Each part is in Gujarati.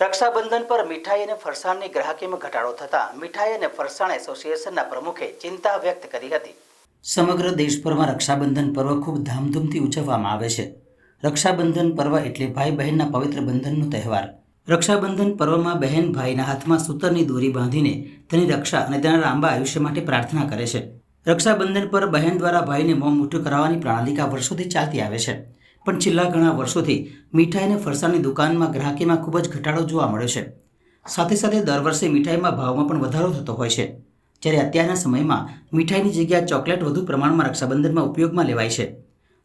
રક્ષાબંધન પર મીઠાઈ અને ફરસાણની ગ્રાહકીમાં ઘટાડો થતાં મીઠાઈ અને ફરસાણ એસોસિએશનના પ્રમુખે ચિંતા વ્યક્ત કરી હતી. સમગ્ર દેશભરમાં રક્ષાબંધન પર્વ ખૂબ ધામધૂમથી ઉજવવામાં આવે છે. રક્ષાબંધન પર્વ એટલે ભાઈ બહેનના પવિત્ર બંધનનો તહેવાર. રક્ષાબંધન પર્વમાં બહેન ભાઈના હાથમાં સૂતરની દોરી બાંધીને તેની રક્ષા અને તેના લાંબા આયુષ્ય માટે પ્રાર્થના કરે છે. રક્ષાબંધન પર બહેન દ્વારા ભાઈને મોં મૂઠું કરાવવાની પ્રણાલિકા વર્ષોથી ચાલતી આવે છે. પણ છેલ્લા ઘણા વર્ષોથી મીઠાઈ અને ફરસાણની દુકાનમાં ગ્રાહકીમાં ખૂબ જ ઘટાડો જોવા મળ્યો છે. સાથે સાથે દર વર્ષે મીઠાઈમાં ભાવમાં પણ વધારો થતો હોય છે, જ્યારે અત્યારના સમયમાં મીઠાઈની જગ્યાએ ચોકલેટ વધુ પ્રમાણમાં રક્ષાબંધનમાં ઉપયોગમાં લેવાય છે,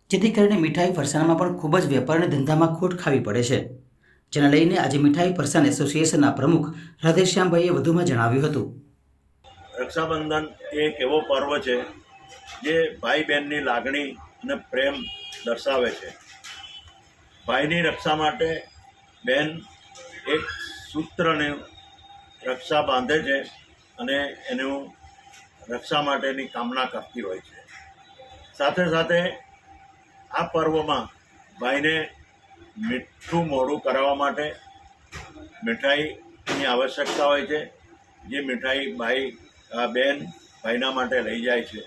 જેથી કરીને મીઠાઈ ફરસાણમાં પણ ખૂબ જ વેપાર અને ધંધામાં ખોટ ખાવી પડે છે. જેને લઈને આજે મીઠાઈ ફરસાણ એસોસિએશનના પ્રમુખ રાધેશ્યામભાઈએ વધુમાં જણાવ્યું હતું. રક્ષાબંધન એ એક એવો પર્વ છે જે ભાઈ બહેનની લાગણી અને પ્રેમ દર્શાવે છે. ભાઈની રક્ષા માટે બહેન એક સૂત્રને રક્ષા બાંધે છે અને એનું રક્ષા માટેની કામના કરતી હોય છે. સાથે સાથે આ પર્વમાં ભાઈને મીઠું મોડું કરાવવા માટે મીઠાઈની આવશ્યકતા હોય છે, જે મીઠાઈ ભાઈ બેન ભાઈના માટે લઈ જાય છે.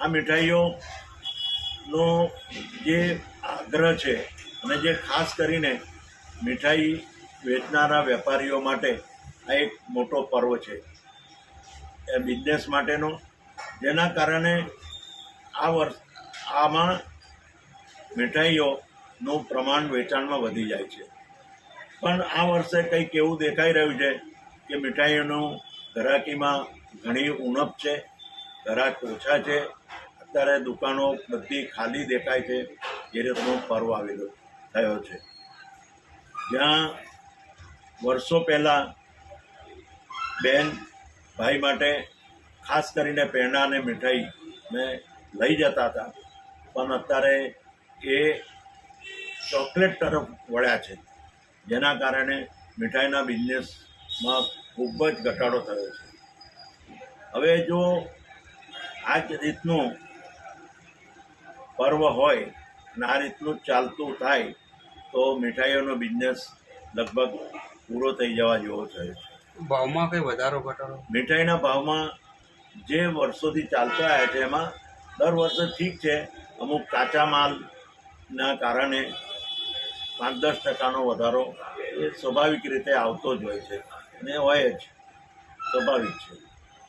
આ મીઠાઈઓનો જે આગ્રહ છે અને જે ખાસ કરીને મીઠાઈ વેચનારા વેપારીઓ માટે આ એક મોટો પર્વ છે. એ બિઝનેસ માટેનો, જેના કારણે આ વર્ષ આમાં મીઠાઈઓનું પ્રમાણ વેચાણમાં વધી જાય છે. પણ આ વર્ષે કંઈક એવું દેખાઈ રહ્યું છે કે મીઠાઈઓનું ઘરાકીમાં ઘણી ઉણપ છે, ઘરાક ઓછા છે. અત્યારે દુકાનો બધી ખાલી દેખાય છે. એ રીતનો પર્વ આવેલો થયો છે. જ્યાં વર્ષો પહેલાં બેન ભાઈ માટે ખાસ કરીને પેંડા અને મીઠાઈ મેં લઈ જતા હતા. પણ અત્યારે એ ચોકલેટ તરફ વળ્યા છે. જેના કારણે મીઠાઈના બિઝનેસમાં ખૂબ જ ઘટાડો થયો છે. હવે જો આ જ રીતનું પર્વ હોય અને આ રીતનું ચાલતું થાય તો મીઠાઈઓનો બિઝનેસ લગભગ પૂરો થઈ જવા જેવો થયો છે. ભાવમાં કંઈ વધારો ઘટાડો? મીઠાઈના ભાવમાં જે વર્ષોથી ચાલતો આવ્યા છે એમાં દર વર્ષે ઠીક છે. અમુક કાચા માલના કારણે પાંચ દસ ટકાનો વધારો એ સ્વાભાવિક રીતે આવતો જ હોય છે. અને હોય જ સ્વાભાવિક છે.